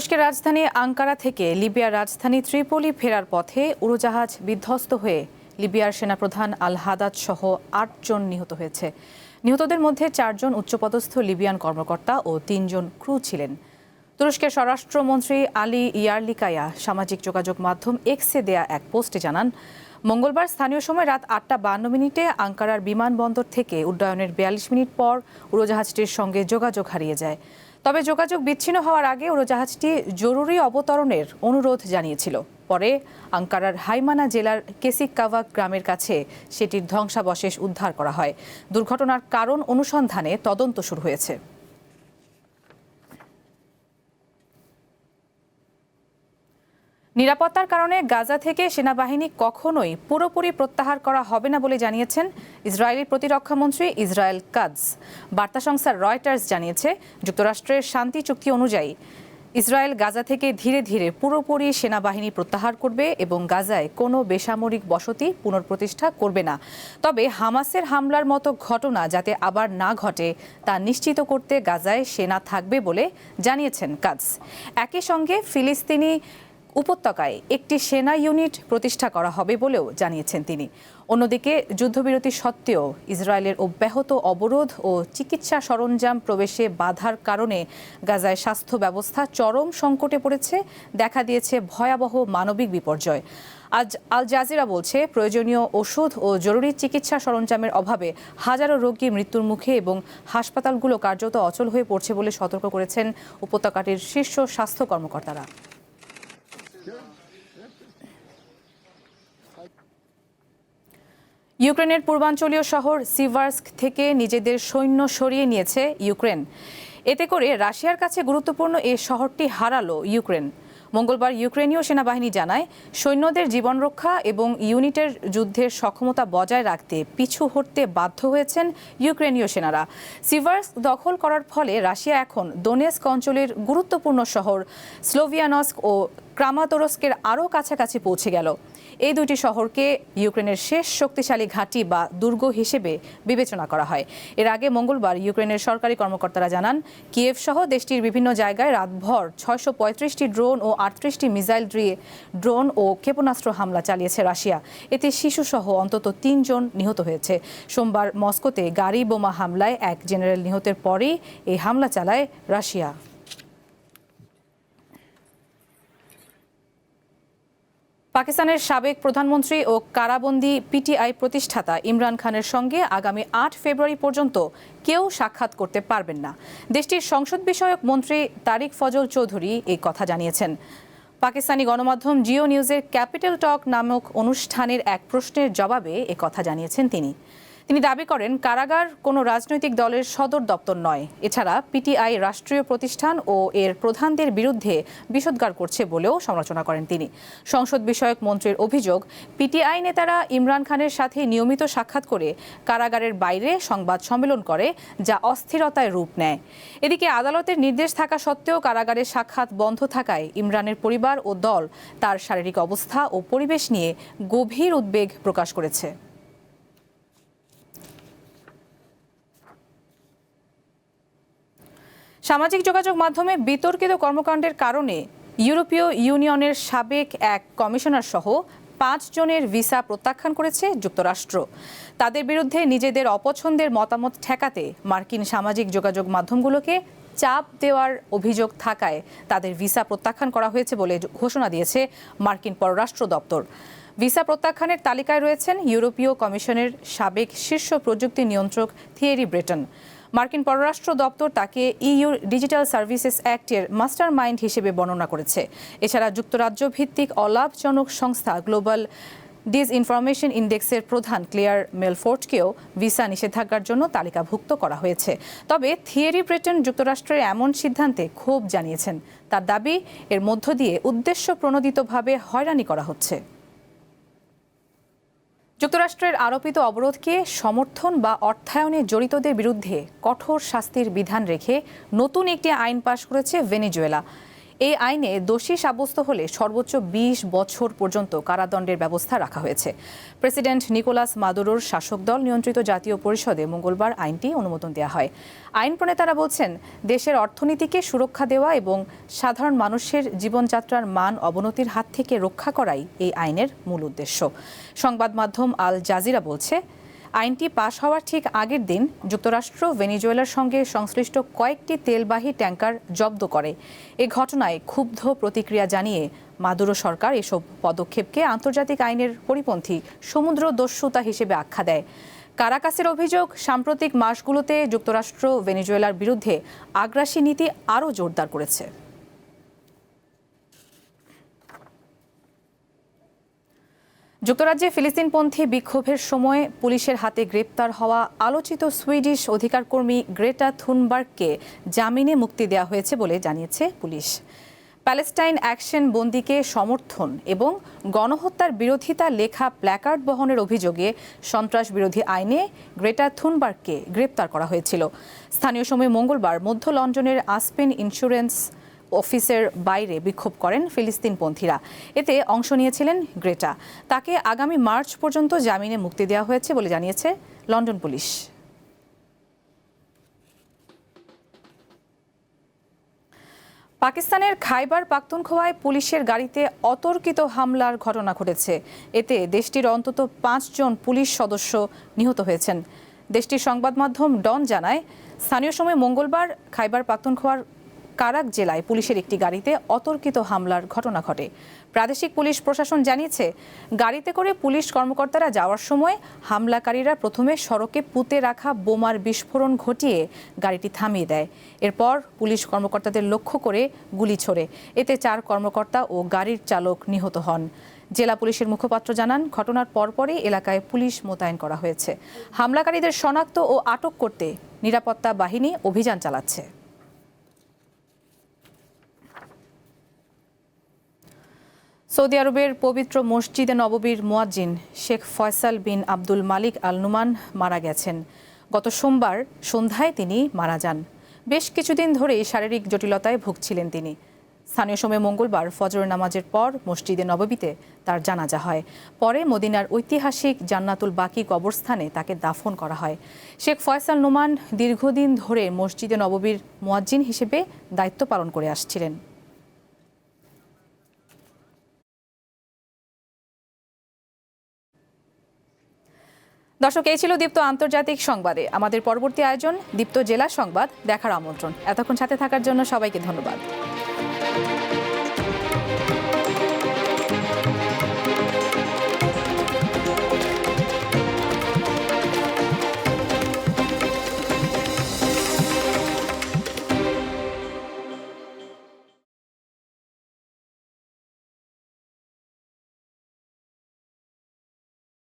তুরস্কের রাজধানী আঙ্কারা থেকে লিবিয়ার রাজধানী ত্রিপোলি ফেরার পথে উড়োজাহাজ বিধ্বস্ত হয়ে লিবিয়ার সেনাপ্রধান আল হাদাদ সহ আটজন নিহত হয়েছে। নিহতদের মধ্যে চারজন উচ্চপদস্থ লিবিয়ান কর্মকর্তা ও তিনজন ক্রু ছিলেন। তুরস্কের স্বরাষ্ট্রমন্ত্রী আলী ইয়ারলিকায়া সামাজিক যোগাযোগ মাধ্যম এক্সে দেয়া এক পোস্টে জানান, মঙ্গলবার স্থানীয় সময় রাত আটটা বান্ন মিনিটে আঙ্কারার বিমানবন্দর থেকে উড্ডয়নের বিয়াল্লিশ মিনিট পর উড়োজাহাজটির সঙ্গে যোগাযোগ হারিয়ে যায়। তবে যোগাযোগ বিচ্ছিন্ন হওয়ার আগে উড়োজাহাজটি জরুরি অবতরণের অনুরোধ জানিয়েছিল। পরে আঙ্কারার হাইমানা জেলার কেসিক কেসিকাভাক গ্রামের কাছে সেটির ধ্বংসাবশেষ উদ্ধার করা হয়। দুর্ঘটনার কারণ অনুসন্ধানে তদন্ত শুরু হয়েছে। নিরাপত্তার কারণে গাজা থেকে সেনাবাহিনী কখনোই পুরোপুরি প্রত্যাহার করা হবে না বলে জানিয়েছেন ইসরায়েলি প্রতিরক্ষামন্ত্রী ইসরায়েল কাজ বার্তা সংস্থা রয়টার্স জানিয়েছে, যুক্তরাষ্ট্রের শান্তি চুক্তি অনুযায়ী ইসরায়েল গাজা থেকে ধীরে ধীরে পুরোপুরি সেনাবাহিনী প্রত্যাহার করবে এবং গাজায় কোনো বেসামরিক বসতি পুনঃপ্রতিষ্ঠা করবে না। তবে হামাসের হামলার মতো ঘটনা যাতে আবার না ঘটে, তা নিশ্চিত করতে গাজায় সেনা থাকবে বলে জানিয়েছেন কাজ একই সঙ্গে ফিলিস্তিনি উপত্যকায় একটি সেনা ইউনিট প্রতিষ্ঠা করা হবে বলেও জানিয়েছেন তিনি। অন্যদিকে যুদ্ধবিরতি সত্ত্বেও ইসরায়েলের অব্যাহত অবরোধ ও চিকিৎসা সরঞ্জাম প্রবেশে বাধার কারণে গাজায় স্বাস্থ্য ব্যবস্থা চরম সংকটে পড়েছে, দেখা দিয়েছে ভয়াবহ মানবিক বিপর্যয়। আজ আল জাজিরা বলছে, প্রয়োজনীয় ওষুধ ও জরুরি চিকিৎসা সরঞ্জামের অভাবে হাজারো রোগী মৃত্যুর মুখে এবং হাসপাতালগুলো কার্যত অচল হয়ে পড়ছে বলে সতর্ক করেছেন উপত্যকাটির শীর্ষ স্বাস্থ্য কর্মকর্তারা। ইউক্রেনের পূর্বাঞ্চলীয় শহর সিভার্স্ক থেকে নিজেদের সৈন্য সরিয়ে নিয়েছে ইউক্রেন। এতে করে রাশিয়ার কাছে গুরুত্বপূর্ণ এই শহরটি হারালো ইউক্রেন। মঙ্গলবার ইউক্রেনীয় সেনাবাহিনী জানায়, সৈন্যদের জীবন রক্ষা এবং ইউনিটের যুদ্ধের সক্ষমতা বজায় রাখতে পিছু হটতে বাধ্য হয়েছেন ইউক্রেনীয় সেনারা। সিভার্স দখল করার ফলে রাশিয়া এখন দোনেস্ক অঞ্চলের গুরুত্বপূর্ণ শহর স্লোভিয়ানস্ক ও ক্রামাতোরস্কের আরও কাছাকাছি পৌঁছে গেল। এই দুটি শহরকে ইউক্রেনের শেষ শক্তিশালী ঘাঁটি বা দুর্গ হিসেবে বিবেচনা করা হয়। এর আগে মঙ্গলবার ইউক্রেনের সরকারি কর্মকর্তারা জানান কিয়েভ সহ দেশটির বিভিন্ন জায়গায় রাতভর ছয়শো পঁয়ত্রিশটি ড্রোন ও আটত্রিশটি মিসাইল দিয়ে ড্রোন ও ক্ষেপণাস্ত্র হামলা চালিয়েছে রাশিয়া। এতে শিশুসহ অন্তত তিনজন নিহত হয়েছে। সোমবার মস্কোতে গাড়ি বোমা হামলায় এক জেনারেল নিহতের পরেই এই হামলা চালায় রাশিয়া। পাকিস্তানের সাবেক প্রধানমন্ত্রী ও কারাবন্দী পিটিআই প্রতিষ্ঠাতা ইমরান খানের সঙ্গে আগামী আট ফেব্রুয়ারি পর্যন্ত কেউ সাক্ষাৎ করতে পারবেন না। দেশটির সংসদ বিষয়ক মন্ত্রী তারিক ফজল চৌধুরী এই কথা জানিয়েছেন। পাকিস্তানি গণমাধ্যম জিও নিউজের ক্যাপিটাল টক নামক অনুষ্ঠানের এক প্রশ্নের জবাবে কথা জানিয়েছেন তিনি। তিনি দাবি করেন, কারাগার কোনো রাজনৈতিক দলের সদর দপ্তর নয়। এছাড়া পিটিআই রাষ্ট্রীয় প্রতিষ্ঠান ও এর প্রধানদের বিরুদ্ধে বিষোদ্গার করছে বলেও সমালোচনা করেন তিনি। সংসদ বিষয়ক মন্ত্রীর অভিযোগ, পিটিআই নেতারা ইমরান খানের সাথে নিয়মিত সাক্ষাৎ করে কারাগারের বাইরে সংবাদ সম্মেলন করে, যা অস্থিরতায় রূপ নেয়। এদিকে আদালতের নির্দেশ থাকা সত্ত্বেও কারাগারের সাক্ষাৎ বন্ধ থাকায় ইমরানের পরিবার ও দল তার শারীরিক অবস্থা ও পরিবেশ নিয়ে গভীর উদ্বেগ প্রকাশ করেছে। সামাজিক যোগাযোগ মাধ্যমে বিতর্কিত কর্মকাণ্ডের কারণে ইউরোপীয় ইউনিয়নের সাবেক এক কমিশনার সহ পাঁচ জনের ভিসা প্রত্যাখ্যান করেছে যুক্তরাষ্ট্র। তাদের বিরুদ্ধে নিজেদের অপছন্দের মতামত ঠেকাতে মার্কিন সামাজিক যোগাযোগ মাধ্যমগুলোকে চাপ দেওয়ার অভিযোগ থাকায় তাদের ভিসা প্রত্যাখ্যান করা হয়েছে বলে ঘোষণা দিয়েছে মার্কিন পররাষ্ট্র দপ্তর। ভিসা প্রত্যাখ্যানের তালিকায় রয়েছেন ইউরোপীয় কমিশনের সাবেক শীর্ষ প্রযুক্তি নিয়ন্ত্রক থিয়েরি ব্রেটন। মার্কিন পররাষ্ট্র দপ্তর তাকে ইইউর ডিজিটাল সার্ভিসেস অ্যাক্টের মাস্টার মাইন্ড হিসেবে বর্ণনা করেছে। এছাড়া যুক্তরাজ্য ভিত্তিক অলাভজনক সংস্থা গ্লোবাল ডিস ইনফরমেশন ইন্ডেক্সের প্রধান ক্লিয়ার মেলফোর্টকেও ভিসা নিষেধাজ্ঞার জন্য তালিকাভুক্ত করা হয়েছে। তবে থিয়েরি ব্রিটেন যুক্তরাষ্ট্রের এমন সিদ্ধান্তে ক্ষোভ জানিয়েছেন। তার দাবি, এর মধ্য দিয়ে উদ্দেশ্য প্রণোদিতভাবে হয়রানি করা হচ্ছে। যুক্তরাষ্ট্রের আরোপিত অবরোধকে সমর্থন বা অর্থায়নে জড়িতদের বিরুদ্ধে কঠোর শাস্তির বিধান রেখে নতুন একটি আইন পাশ করেছে ভেনেজুয়েলা। এই আইনে দোষী সাব্যস্ত হলে সর্বোচ্চ ২০ বছর পর্যন্ত কারাদণ্ডের ব্যবস্থা রাখা হয়েছে। প্রেসিডেন্ট নিকোলাস মাদুরোর শাসক দল নিয়ন্ত্রিত জাতীয় পরিষদে মঙ্গলবার আইনটি অনুমোদন দেওয়া হয়। আইন প্রণেতারা বলছেন, দেশের অর্থনীতিকে সুরক্ষা দেওয়া এবং সাধারণ মানুষের জীবনযাত্রার মান অবনতির হাত থেকে রক্ষা করাই এই আইনের মূল উদ্দেশ্য। সংবাদ মাধ্যম আল জাজিরা বলছে আইনটি পাশ হওয়ার ঠিক আগের দিন যুক্তরাষ্ট্র ভেনিজুয়েলার সঙ্গে সংশ্লিষ্ট কয়েকটি তেলবাহী ট্যাঙ্কার জব্দ করে। এ ঘটনায় ক্ষুব্ধ প্রতিক্রিয়া জানিয়ে মাদুরো সরকার এসব পদক্ষেপকে আন্তর্জাতিক আইনের পরিপন্থী সমুদ্র দস্যুতা হিসেবে আখ্যা দেয়। কারাকাসের অভিযোগ, সাম্প্রতিক মাসগুলোতে যুক্তরাষ্ট্র ভেনিজুয়েলার বিরুদ্ধে আগ্রাসী নীতি আরও জোরদার করেছে। যুক্তরাজ্যে ফিলিস্তিনপন্থী বিক্ষোভের সময় পুলিশের হাতে গ্রেপ্তার হওয়া আলোচিত সুইডিশ অধিকারকর্মী গ্রেটা থুনবার্গকে জামিনে মুক্তি দেওয়া হয়েছে বলে জানিয়েছে পুলিশ। প্যালেস্টাইন অ্যাকশন বন্দিকে সমর্থন এবং গণহত্যার বিরোধিতা লেখা প্ল্যাকার্ড বহনের অভিযোগে সন্ত্রাস বিরোধী আইনে গ্রেটা থুনবার্গকে গ্রেপ্তার করা হয়েছিল। স্থানীয় সময় মঙ্গলবার মধ্য লন্ডনের আসপেন ইন্স্যুরেন্স অফিসের বাইরে বিক্ষোভ করেন ফিলিস্তিনপন্থীরা। এতে অংশ নিয়েছিলেন গ্রেটা। তাকে আগামী মার্চ পর্যন্ত জামিনে মুক্তি দেওয়া হয়েছে বলে জানিয়েছে লন্ডন পুলিশ। পাকিস্তানের খাইবার পাখতুনখোয়ায় পুলিশের গাড়িতে অতর্কিত হামলার ঘটনা ঘটেছে। এতে দেশটির অন্তত পাঁচজন পুলিশ সদস্য নিহত হয়েছেন। দেশটির সংবাদ মাধ্যম ডন জানায়, স্থানীয় সময় মঙ্গলবার খাইবার পাখতুনখোয়ার কারাক জেলায় পুলিশের একটি গাড়িতে অতর্কিত হামলার ঘটনা ঘটে। প্রাদেশিক পুলিশ প্রশাসন জানিয়েছে, গাড়িতে করে পুলিশ কর্মকর্তারা যাওয়ার সময় হামলাকারীরা প্রথমে সড়কে পুঁতে রাখা বোমার বিস্ফোরণ ঘটিয়ে গাড়িটি থামিয়ে দেয়। এরপর পুলিশ কর্মকর্তাদের লক্ষ্য করে গুলি ছোড়ে। এতে চার কর্মকর্তা ও গাড়ির চালক নিহত হন। জেলা পুলিশের মুখপাত্র জানান, ঘটনার পরপরই এলাকায় পুলিশ মোতায়েন করা হয়েছে। হামলাকারীদের শনাক্ত ও আটক করতে নিরাপত্তা বাহিনী অভিযান চালাচ্ছে। সৌদি আরবের পবিত্র মসজিদে নববীর মোয়াজ্জিন শেখ ফয়সাল বিন আব্দুল মালিক আল নুমান মারা গেছেন। গত সোমবার সন্ধ্যায় তিনি মারা যান। বেশ কিছুদিন ধরেই শারীরিক জটিলতায় ভুগছিলেন তিনি। স্থানীয় সময় মঙ্গলবার ফজর নামাজের পর মসজিদে নববীতে তার জানাজা হয়। পরে মদিনার ঐতিহাসিক জান্নাতুল বাকি কবরস্থানে তাকে দাফন করা হয়। শেখ ফয়সাল নোমান দীর্ঘদিন ধরে মসজিদে নববীর মোয়াজ্জিন হিসেবে দায়িত্ব পালন করে আসছিলেন। দর্শক, এই ছিল দীপ্ত আন্তর্জাতিক সংবাদে। আমাদের পরবর্তী আয়োজন দীপ্ত জেলা সংবাদ দেখার আমন্ত্রণ। এতক্ষণ সাথে থাকার জন্য সবাইকে ধন্যবাদ।